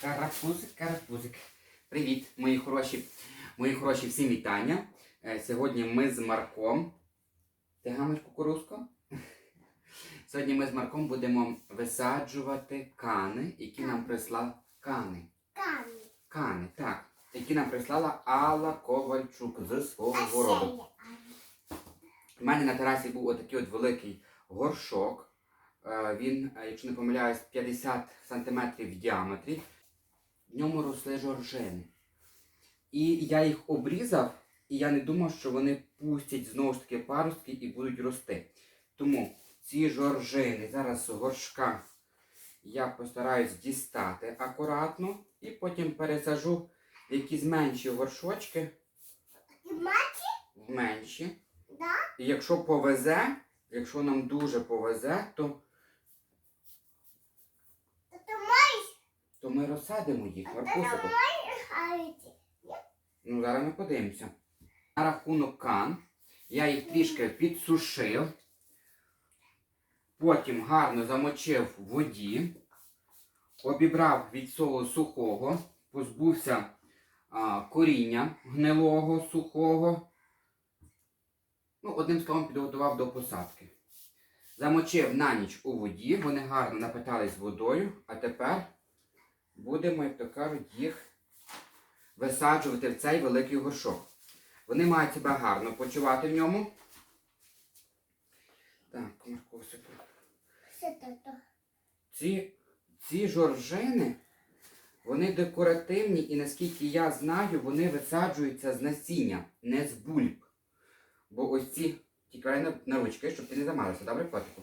Карапузик, карапузик. Привіт, мої хороші, мої хороші всім вітання. Е, Сьогодні ми з Марком. Ти гамиш кукурузку? Сьогодні ми з Марком будемо висаджувати кани, які нам прислав кани. Камінь. Кани, так. Які нам прислала Алла Ковальчук з свого городу. У мене на терасі був отакий от великий горшок. Е, Він, е, якщо не помиляюсь, 50 см в діаметрі. В ньому росли жоржини. І я їх обрізав, і я не думав, що вони пустять знову ж таки паростки і будуть рости. Тому ці жоржини зараз з горшка я постараюсь дістати акуратно і потім пересажу в якісь менші горшочки, в менші. Да? І якщо повезе, якщо нам дуже повезе, то, Та ти маєш, то ми розсадимо їх. хаїти. Ну, зараз ми подивимося. На рахунок кан я їх трішки підсушив, потім гарно замочив в воді, обібрав від солу сухого, позбувся а, коріння гнилого, сухого. Ну, одним словом, підготував до посадки. Замочив на ніч у воді, вони гарно напитались водою, а тепер будемо, як то кажуть, їх висаджувати в цей великий горшок. Вони мають себе гарно почувати в ньому. Так, то? Ці, ці жоржини, вони декоративні і наскільки я знаю, вони висаджуються з насіння, не з бульб. Бо ось ці тікай на, на ручки, щоб ти не замалився, добре, котику?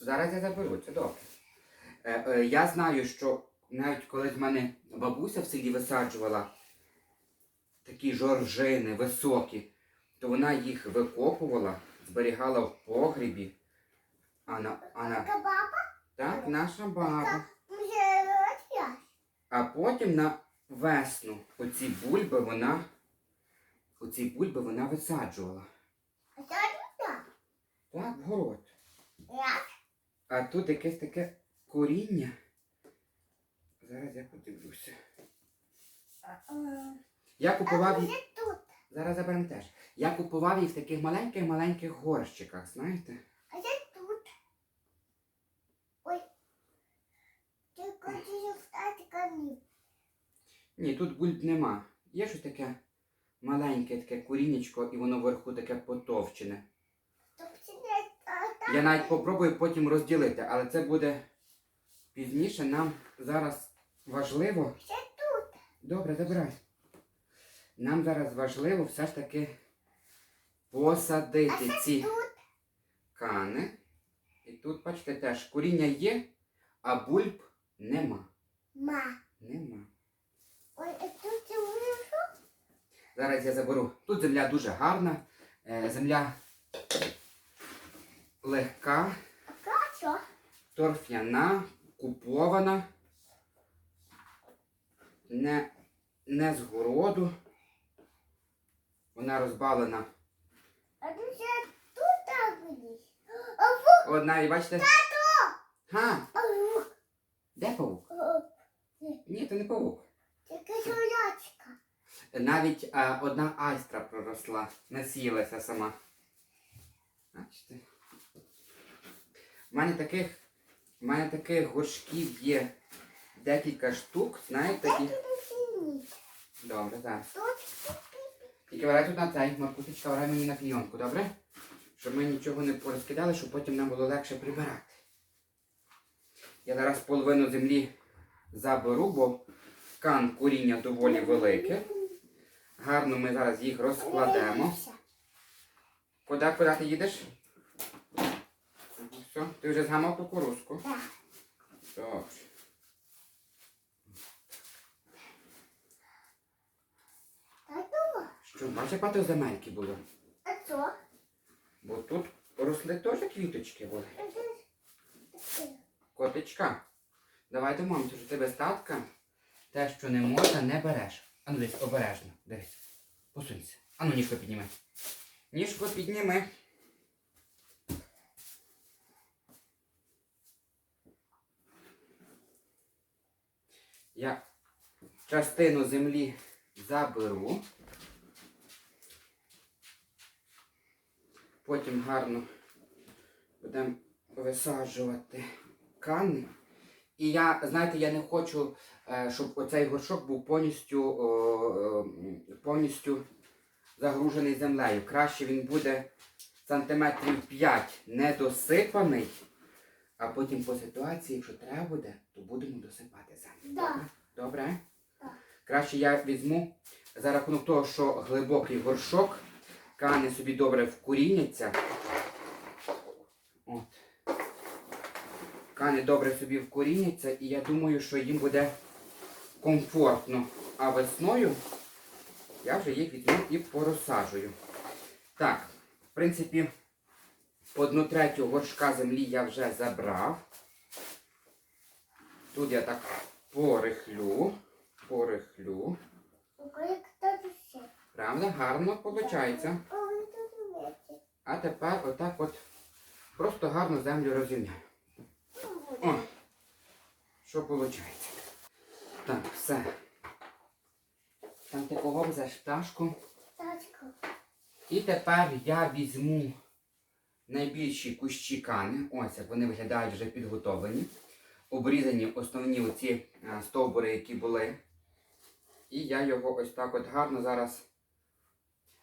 Зараз я заберу, це добре. Е, е, я знаю, що навіть коли в мене бабуся в селі висаджувала такі жоржини високі, то вона їх викопувала, зберігала в погрібі. А на, а на, Така баба? так, наша баба. А потім на весну оці бульби вона, оці бульби вона висаджувала. А це? Так, в город. Як? А тут якесь таке коріння. Зараз я подивлюся. Я купував їх. Зараз заберемо теж. Я купував їх в таких маленьких-маленьких горщиках, знаєте? А це тут? Ой. Ти хочеш встати камінь. Ні, тут бульб нема. Є щось таке маленьке, таке корінечко, і воно вверху таке потовчене. Я навіть попробую потім розділити, але це буде пізніше. Нам зараз важливо. Ще тут. Добре, забирай. Нам зараз важливо все ж таки посадити А ці тут. кани. І тут, бачите, теж коріння є, а бульб нема. Ма. Нема. Ой, а тут це? Зараз я заберу. Тут земля дуже гарна. е, Земля легка, торф'яна, купована. Не, не з городу. Вона розбалена. А ще тут так будеш. Одна, і бачите? Га, а ву. де павук? Ні, це не павук. Таке солячка. Навіть е, одна айстра проросла, насіялася сама. Бачите? У мене таких, у мене таких горшків є декілька штук, знаєте, Де і... тут сині? Добре, зараз. Тут Тільки варай тут на цей, Маркусечка, варай мені на клійонку, добре? Щоб ми нічого не порозкидали, щоб потім нам було легше прибирати. Я зараз половину землі заберу, бо кан коріння доволі велике. Гарно ми зараз їх розкладемо. Куди, куди ти їдеш? Все, ти вже згамав кукурузку. Так. Добре. Що, бачиш, як багато земельки було? А що? Бо тут росли теж квіточки були. Котичка, давай домовимося, що ти без татка те, що не можна, не береш. Ану десь обережно. Дивись. Посунься. Ану ніжко підніми. Ніжко підніми. Я частину землі заберу. Потім гарно будемо висаджувати кани. І я, знаєте, я не хочу, е, щоб оцей горшок був повністю, е, повністю загружений землею. Краще він буде сантиметрів 5 недосипаний, а потім по ситуації, якщо треба буде, будемо досипати землю. Да. Добре? Так. Краще я візьму за рахунок того, що глибокий горшок, кани собі добре вкоріняться. От. Кани добре собі вкоріняться, і я думаю, що їм буде комфортно. А весною я вже їх візьму і порозсаджую. Так, в принципі, одну третю горшка землі я вже забрав. Тут я так порихлю, порихлю. Правда, гарно виходить. А тепер отак от просто гарно землю розрівняю. О, що виходить? Так, все. Там ти кого взяш пташку. Тачку. І тепер я візьму найбільші кущі кани. Ось як вони виглядають вже підготовлені. Обрізані основні оці е, стовбури, які були. І я його ось так от гарно зараз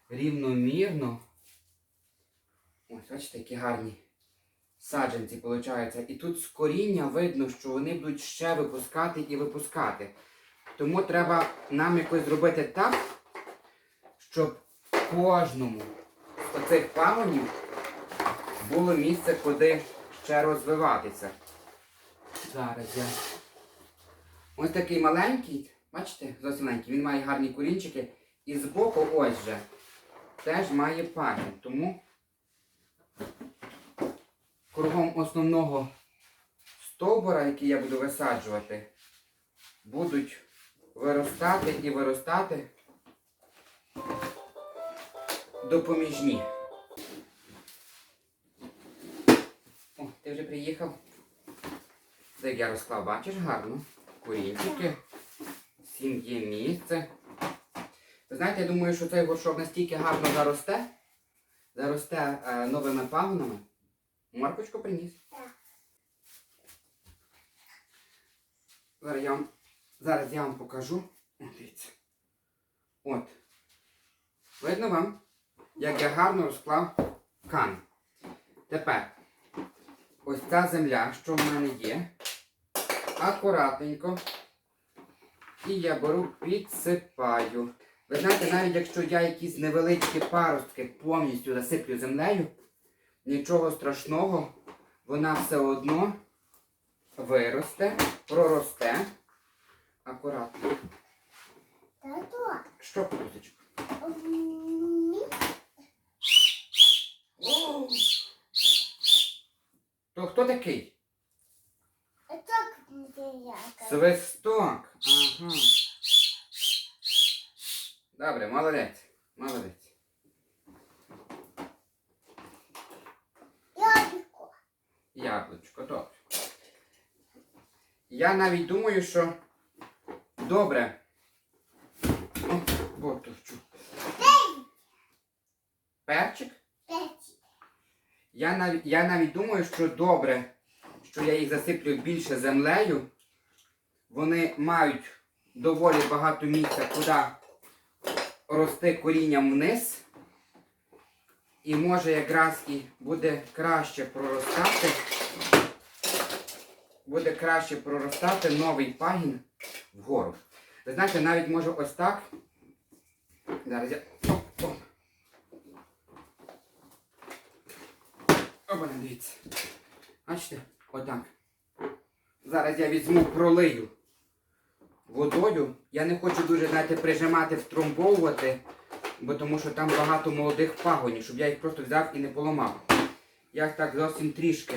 рівномірно. Ось, бачите, які гарні саджанці виходять. І тут з коріння видно, що вони будуть ще випускати і випускати. Тому треба нам якось зробити так, щоб кожному з оцих пагонів було місце, куди ще розвиватися. Зараз я. Ось такий маленький, бачите, зовсім він має гарні корінчики. І збоку ось же теж має пагін. Тому кругом основного стовбура, який я буду висаджувати, будуть виростати і виростати допоміжні. О, ти вже приїхав. Так я розклав, бачиш, гарно. Курінчики. Всім є місце. Ви знаєте, я думаю, що цей горшок настільки гарно заросте, заросте е, новими пагонами. Моркочку приніс. Зараз я вам, зараз я вам покажу. Дивіться. От. Видно вам, як я гарно розклав кан. Тепер ось ця земля, що в мене є, акуратненько. І я беру, підсипаю. Ви знаєте, навіть якщо я якісь невеличкі паростки повністю засиплю землею, нічого страшного, вона все одно виросте, проросте. Акуратно. Тату. Що, кузочка? То хто такий? Свисток. Ага. Добре, молодець. Молодець. Ябіко. Яблучко, добре. Я навіть думаю, що добре. О, от товчу. Перчик? Я навіть, я навіть думаю, що добре, що я їх засиплю більше землею. Вони мають доволі багато місця, куди рости корінням вниз. І може якраз і буде краще проростати. Буде краще проростати новий пагін вгору. Ви знаєте, навіть може ось так. Зараз я. Опа, дивіться. Бачите? Отак. Зараз я візьму пролию водою. Я не хочу дуже, знаєте, прижимати, втромбовувати, бо тому що там багато молодих пагонів, щоб я їх просто взяв і не поламав. Я так зовсім трішки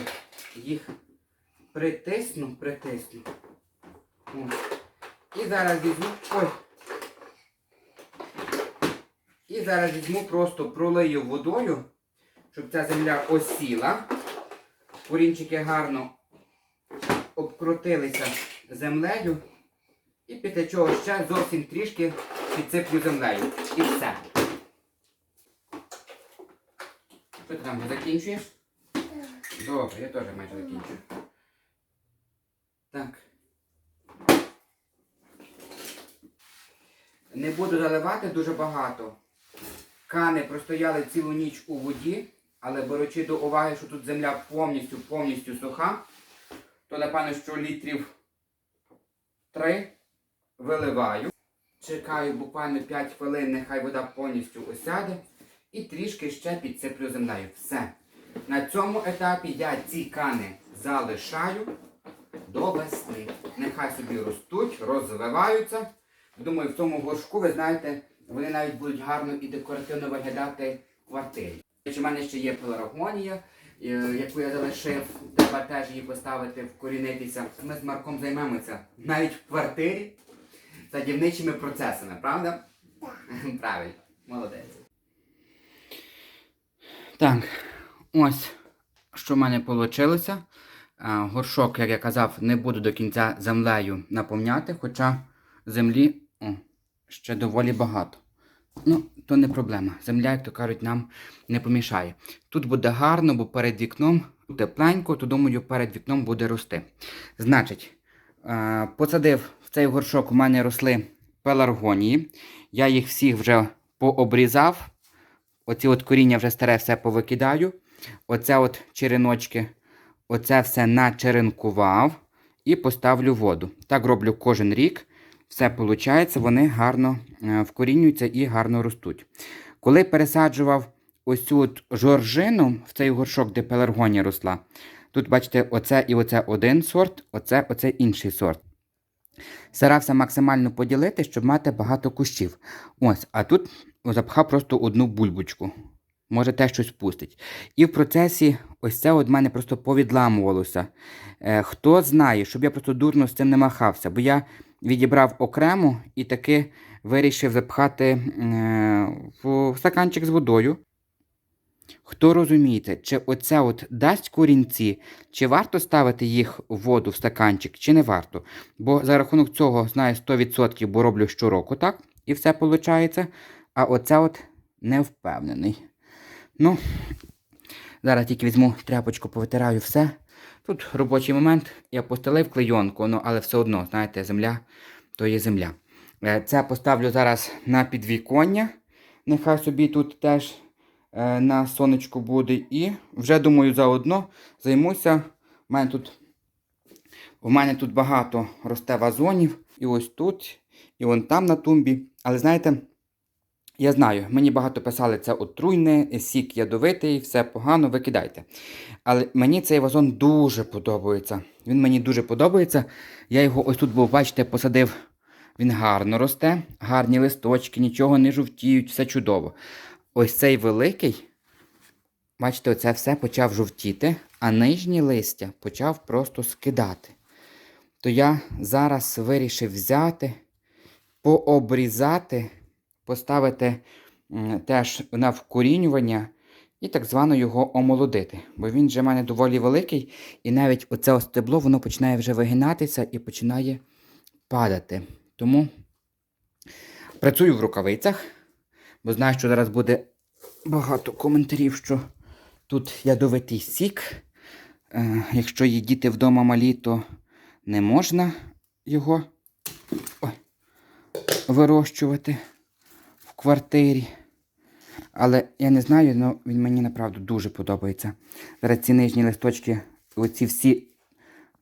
їх притисну, притисну. О. І зараз візьму. Ой. І зараз візьму, просто пролию водою, щоб ця земля осіла. Корінчики гарно обкрутилися землею. І після чого ще зовсім трішки підсиплю землею. І все. Що ти там закінчуєш? Добре, я теж майже закінчую. Так. Не буду заливати дуже багато. Кани простояли цілу ніч у воді, але беручи до уваги, що тут земля повністю повністю суха, то напевно, що літрів 3 виливаю. Чекаю буквально 5 хвилин, нехай вода повністю осяде. І трішки ще підсиплю землею. Все. На цьому етапі я ці кани залишаю до весни. Нехай собі ростуть, розвиваються. Думаю, в цьому горшку, ви знаєте, вони навіть будуть гарно і декоративно виглядати в квартирі. У мене ще є пеларгонія, е, яку я залишив. Треба теж її поставити, вкорінитися. Ми з Марком займемося навіть в квартирі садівничими процесами, правда? Так. Правильно, молодець. Так, ось що в мене вийшло. Горшок, як я казав, не буду до кінця землею наповняти, хоча землі о, ще доволі багато. Ну, то не проблема. Земля, як то кажуть, нам не помішає. Тут буде гарно, бо перед вікном тепленько, то думаю, перед вікном буде рости. Значить, е, посадив в цей горшок, у мене росли пеларгонії. Я їх всіх вже пообрізав. Оці от коріння вже старе все повикидаю. Оце от череночки, оце все начеренкував і поставлю воду. Так роблю кожен рік. Все виходить, вони гарно е, вкорінюються і гарно ростуть. Коли пересаджував ось цю от жоржину в цей горшок, де пеларгонія росла, тут, бачите, оце і оце один сорт, оце, оце інший сорт. Старався максимально поділити, щоб мати багато кущів. Ось, а тут запхав просто одну бульбочку. Може, те щось пустить. І в процесі ось це от мене просто повідламувалося. Е, хто знає, щоб я просто дурно з цим не махався, бо я відібрав окремо і таки вирішив запхати е, в стаканчик з водою. Хто розумієте, чи оце от дасть корінці, чи варто ставити їх в воду в стаканчик, чи не варто. Бо за рахунок цього знаю 100%, бо роблю щороку так, і все виходить. А оце от не впевнений. Ну, зараз тільки візьму тряпочку, повитираю все. Тут робочий момент, я постелив клейонку, ну, але все одно, знаєте, земля то є земля. Е, Це поставлю зараз на підвіконня. Нехай собі тут теж е, на сонечку буде. І вже думаю, заодно займуся. У мене тут, у мене тут багато росте вазонів. І ось тут, і вон там на тумбі. Але знаєте, я знаю, мені багато писали, це отруйне, сік ядовитий, все погано, викидайте. Але мені цей вазон дуже подобається. Він мені дуже подобається. Я його ось тут був, бачите, посадив. Він гарно росте, гарні листочки, нічого не жовтіють, все чудово. Ось цей великий, бачите, оце все почав жовтіти, а нижні листя почав просто скидати. То я зараз вирішив взяти, пообрізати, поставити теж на вкорінювання і так звано його омолодити. Бо він вже в мене доволі великий, і навіть оце стебло воно починає вже вигинатися і починає падати. Тому працюю в рукавицях, бо знаю, що зараз буде багато коментарів, що тут ядовитий сік. Е, якщо є діти вдома малі, то не можна його вирощувати квартирі. Але я не знаю, але він мені направду дуже подобається. Зараз ці нижні листочки, оці всі,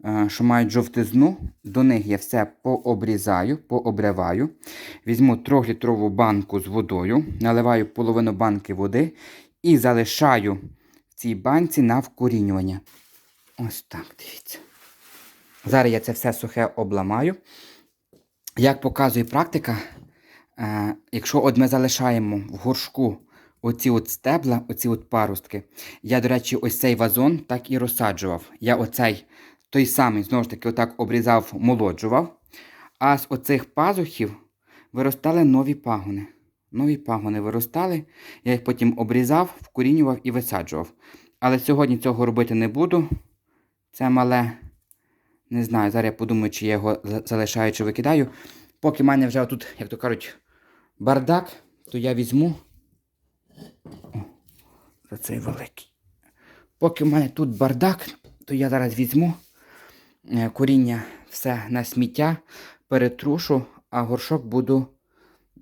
е, що мають жовтизну, до них я все пообрізаю, пообриваю. Візьму трьохлітрову банку з водою, наливаю половину банки води і залишаю в цій банці на вкорінювання. Ось так, дивіться. Зараз я це все сухе обламаю. Як показує практика, якщо от ми залишаємо в горшку оці от стебла, оці от паростки, я, до речі, ось цей вазон так і розсаджував. Я оцей той самий, знову ж таки, отак обрізав, молоджував. А з оцих пазухів виростали нові пагони. Нові пагони виростали, я їх потім обрізав, вкорінював і висаджував. Але сьогодні цього робити не буду. Це мале Не знаю, зараз я подумаю, чи я його залишаю, чи викидаю. Поки в мене вже тут, як то кажуть, бардак, то я візьму. О, цей великий. Поки в мене тут бардак, то я зараз візьму е, коріння все на сміття, перетрушу, а горшок буду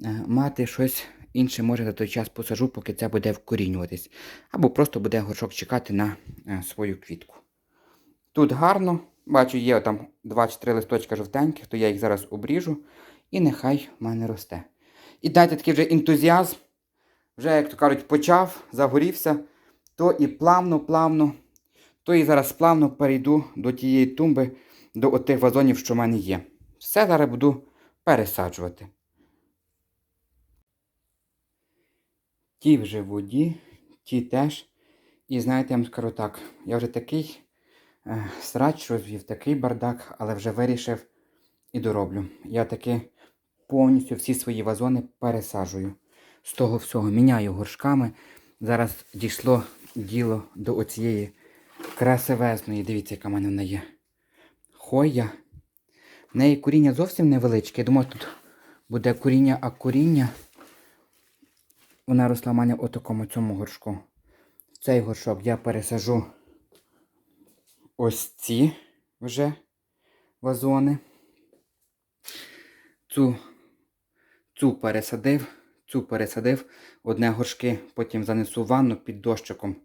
е, мати щось інше, може за той час посажу, поки це буде вкорінюватись. Або просто буде горшок чекати на е, свою квітку. Тут гарно, бачу, є там 2 чи 3 листочка жовтеньких, то я їх зараз обріжу і нехай в мене росте. І дайте такий вже ентузіазм, вже, як то кажуть, почав, загорівся, то і плавно-плавно, то і зараз плавно перейду до тієї тумби, до отих вазонів, що в мене є. Все зараз буду пересаджувати. Ті вже в воді, ті теж. І знаєте, я вам скажу так, я вже такий е, срач розвів, такий бардак, але вже вирішив і дороблю. Я таки повністю всі свої вазони пересаджую. З того всього міняю горшками. Зараз дійшло діло до оцієї красивезної. Дивіться, яка в мене вона є. Хойя. В неї коріння зовсім невеличке. Я думав, тут буде коріння, а коріння. Вона росла в мене у такому цьому горшку. В цей горшок я пересажу ось ці вже вазони. Цю, цю пересадив, цю пересадив. Одне горшки, потім занесу в ванну під дощиком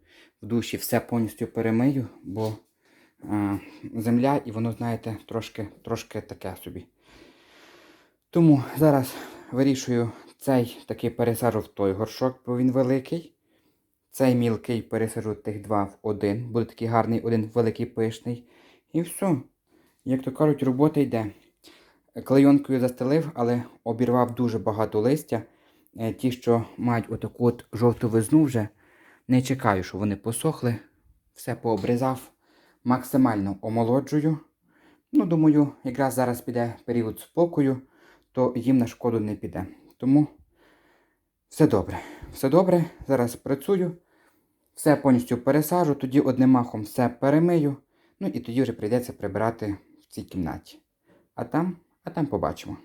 в душі, все повністю перемию, бо е, земля і воно, знаєте, трошки, трошки таке собі. Тому зараз вирішую цей такий пересаджу в той горшок, бо він великий. Цей мілкий пересажу тих два в один. Буде такий гарний, один великий пишний. І все. Як то кажуть, робота йде. Клейонкою застелив, але обірвав дуже багато листя. Е, Ті, що мають отаку от жовтовизну вже, не чекаю, що вони посохли. Все пообрізав. Максимально омолоджую. Ну, думаю, якраз зараз піде період спокою, то їм на шкоду не піде. Тому все добре. Все добре. Зараз працюю. Все повністю пересажу, тоді одним махом все перемию. Ну і тоді вже прийдеться прибирати в цій кімнаті. А там, а там побачимо.